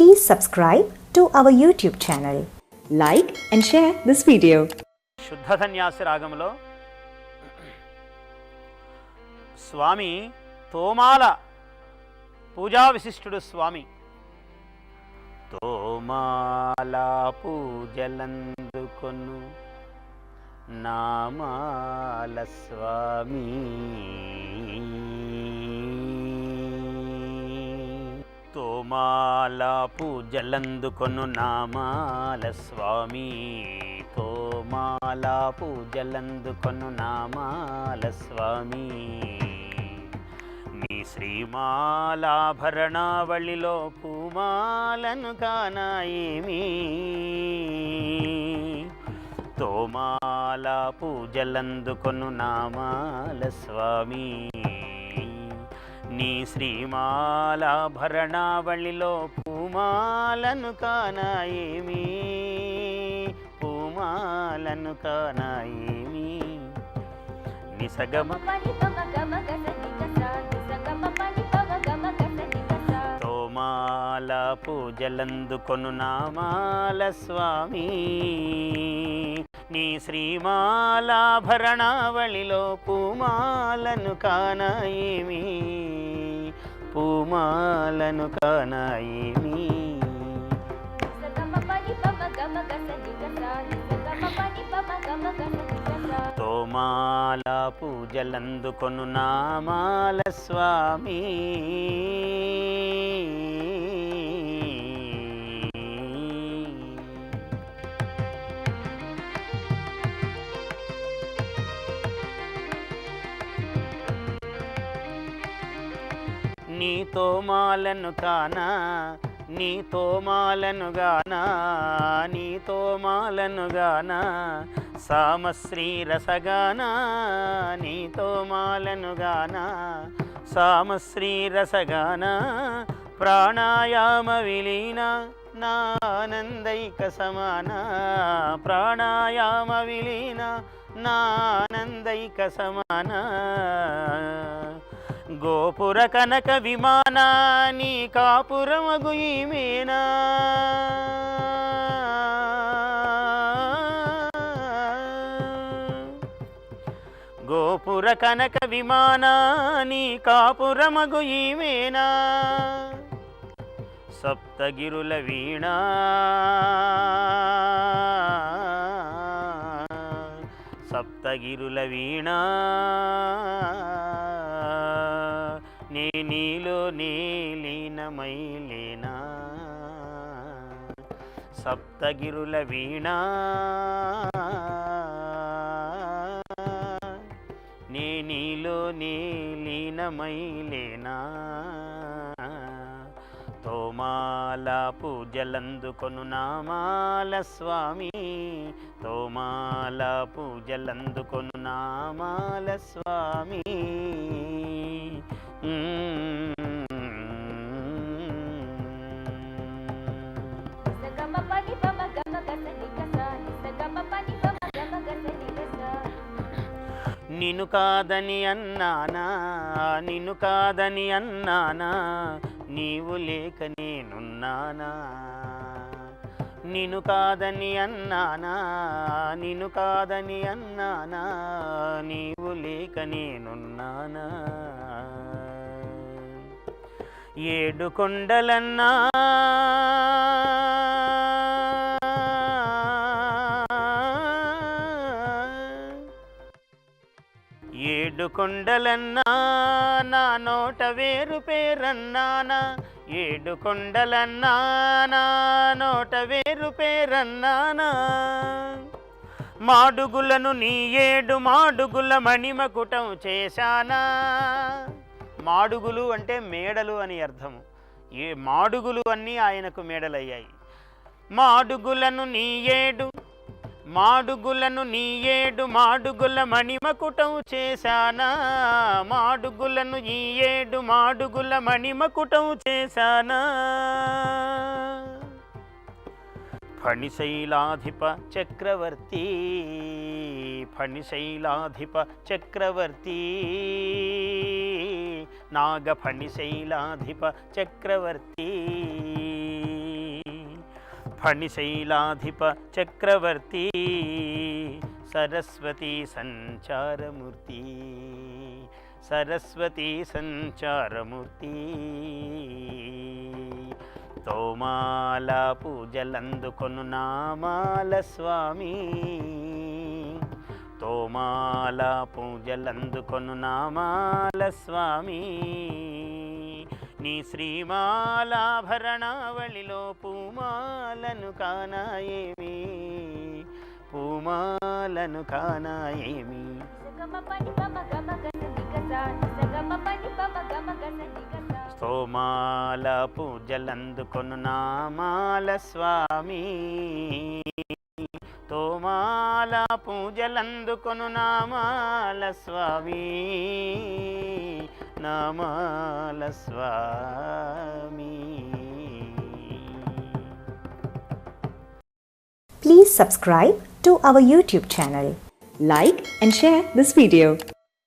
Please subscribe to our YouTube channel. Like and share this video. శుద్ధ సన్యాసి రాగంలో స్వామి తోమాల పూజా విశిష్టుడు స్వామి తోమాల పూజలందుకొను నామాల స్వామి తోమాల పూజలందుకొను నామాల స్వామి. తోమాల పూజలందుకొను నామాల స్వామి. నీ శ్రీమాలాభరణావళిలో పూమాలను కానాయేమి. తోమాల పూజలందుకొను నామాల స్వామి. నీ శ్రీమాలాభరణావళిలో పూమాలను కానాయేమి? పూమాలను కానాయేమి? నిసగమ తోమాల పూజలందుకొను నామాల స్వామి. నీ శ్రీమాలాభరణావళిలో పూమాలను కానాయేమి? పూమాలను కానాయేమి తోమాల పూజలందుకొను నామాల స్వామి. నీతో మాలను కానా? నీతో మాలను గానా? నీతో మాలను గానా? సామశ్రీ రసగానా? నీతో మాలను గానా? సామశ్రీ రసగానా? ప్రాణాయామ విలీన? నానందైక సమాన? ప్రాణాయామ విలీన? నానందైక సమాన? గోపుర కనక విమానాని కాపురమగు ఈమెనా గోపుర కనక విమానాని కాపురమగు ఈమెనా సప్తగిరుల వీణా. సప్తగిరుల వీణా. నీ నీలో నీలీనమైలేనా? సప్తగిరుల వీణా? నీ నీలో నీలీనమైలేనా? తోమాల పూజలందుకొను నామాల స్వామి. తోమాల పూజలందుకొను నామాల స్వామి. నిన్ను కాదని అన్నానా? నిన్ను కాదని అన్నానా? నీవు లేక నేనున్నానా? నిన్ను కాదని అన్నానా? నిన్ను కాదని అన్నానా? నీవు లేక నేనున్నానా? ఏడు కొండలన్నా. ఏడు కొండలన్నా నా నోట వేరు పేరన్నానా? ఏడు కొండలన్నా నా నోట వేరు పేరన్నానా? మాడుగులను నీ ఏడు మాడుగుల మణిమకుటం చేశానా? మాడుగులు అంటే మేడలు అని అర్థము. ఏ మాడుగులు అన్నీ ఆయనకు మేడలయ్యాయి. మాడుగులను నీ ఏడు మాడుగులను నీ ఏడు మాడుగుల మణిమకుటం చేశానా? మాడుగులను ఈ ఏడు మాడుగుల మణిమకుటం చేశానా? फणिशैलाधिप चक्रवर्ती फणिशैलाधिप चक्रवर्ती। नागफणिशैलाधिप चक्रवर्ती। फणिशैलाधिप चक्रवर्ती सरस्वती संचारमूर्ति। सरस्वती संचारमूर्ति। తోమాల పూజలందుకొను నామాల స్వామి. తోమాల పూజలందుకొను నామాల స్వామి. నీ శ్రీమాలాభరణావళిలో పూమాలను కానాయేమి? పూమాలను కానాయేమి? గమ పని పమ గమ గస నిగస పని పమ గమ గస నిగస స్తోమాల పూజలందుకొను నామాల స్వామి తోమాల పూజలందుకొను నామాల స్వామి నామాల స్వామి Please subscribe to our YouTube channel. Like and share this video.